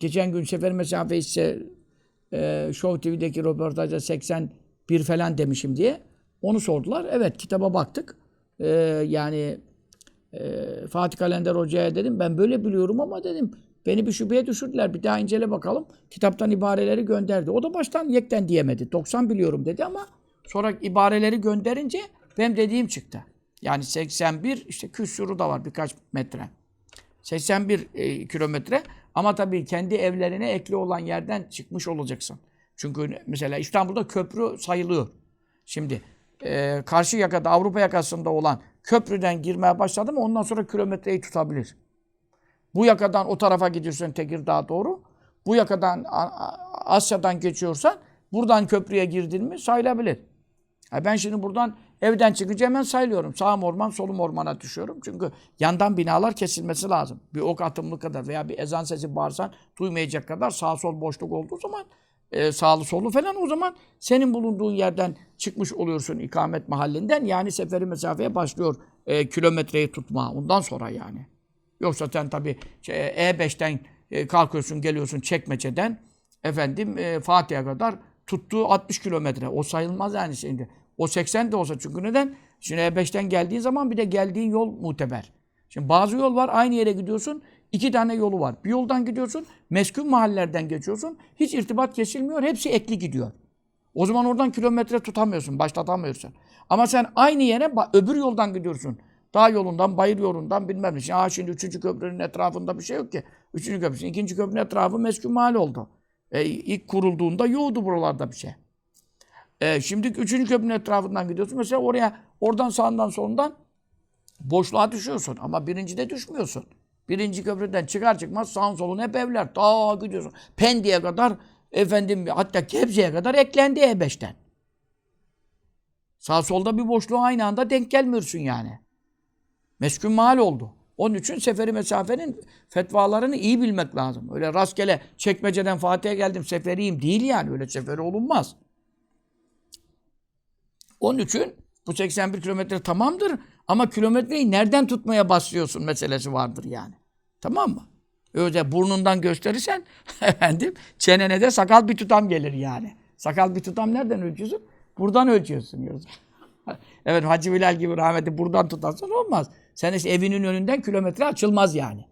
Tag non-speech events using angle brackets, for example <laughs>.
geçen gün sefer mesafe ise e, Show TV'deki röportajda 81 falan demişim diye. Onu sordular. Evet kitaba baktık. E, yani e, Fatih Kalender Hoca'ya dedim ben böyle biliyorum ama dedim beni bir şüpheye düşürdüler. Bir daha incele bakalım. Kitaptan ibareleri gönderdi. O da baştan yekten diyemedi. 90 biliyorum dedi ama sonra ibareleri gönderince benim dediğim çıktı. Yani 81 işte küsuru da var birkaç metre. 81 e, kilometre ama tabii kendi evlerine ekli olan yerden çıkmış olacaksın. Çünkü mesela İstanbul'da köprü sayılıyor. Şimdi e, karşı yakada Avrupa yakasında olan köprüden girmeye başladı mı ondan sonra kilometreyi tutabilir. Bu yakadan o tarafa gidiyorsun Tekirdağ'a doğru. Bu yakadan Asya'dan geçiyorsan buradan köprüye girdin mi sayılabilir. Ha ben şimdi buradan evden çıkınca hemen sayılıyorum. Sağım orman, solum ormana düşüyorum. Çünkü yandan binalar kesilmesi lazım. Bir ok atımlı kadar veya bir ezan sesi bağırsan duymayacak kadar sağ sol boşluk olduğu zaman e, sağlı sollu falan o zaman senin bulunduğun yerden çıkmış oluyorsun ikamet mahallinden. Yani seferi mesafeye başlıyor e, kilometreyi tutma. Ondan sonra yani. Yoksa sen tabii şey, E5'ten e, kalkıyorsun geliyorsun Çekmece'den efendim e, Fatih'e kadar tuttuğu 60 kilometre. O sayılmaz yani şimdi. O 80 de olsa çünkü neden? Şimdi E5'ten geldiğin zaman bir de geldiğin yol muteber. Şimdi bazı yol var aynı yere gidiyorsun. iki tane yolu var. Bir yoldan gidiyorsun, meskun mahallelerden geçiyorsun. Hiç irtibat kesilmiyor, hepsi ekli gidiyor. O zaman oradan kilometre tutamıyorsun, başlatamıyorsun. Ama sen aynı yere öbür yoldan gidiyorsun. Dağ yolundan, bayır yolundan bilmem ne. Şimdi, şimdi üçüncü köprünün etrafında bir şey yok ki. Üçüncü köprü, ikinci köprünün etrafı meskun mahalle oldu. E, ilk kurulduğunda yoktu buralarda bir şey. E, şimdi üçüncü köprünün etrafından gidiyorsun. Mesela oraya, oradan sağından solundan boşluğa düşüyorsun. Ama birincide düşmüyorsun. Birinci köprüden çıkar çıkmaz sağın solun hep evler. Ta gidiyorsun. Pendik'e kadar efendim hatta Gebze'ye kadar eklendi E5'ten. Sağ solda bir boşluğa aynı anda denk gelmiyorsun yani. Meskun mahal oldu. Onun için seferi mesafenin fetvalarını iyi bilmek lazım. Öyle rastgele çekmeceden Fatih'e geldim seferiyim değil yani. Öyle seferi olunmaz. Onun için bu 81 kilometre tamamdır ama kilometreyi nereden tutmaya başlıyorsun meselesi vardır yani. Tamam mı? Öyle burnundan gösterirsen <laughs> efendim çenene de sakal bir tutam gelir yani. Sakal bir tutam nereden ölçüyorsun? Buradan ölçüyorsun diyoruz. <laughs> evet Hacı Bilal gibi rahmetli buradan tutarsan olmaz. Sen işte evinin önünden kilometre açılmaz yani.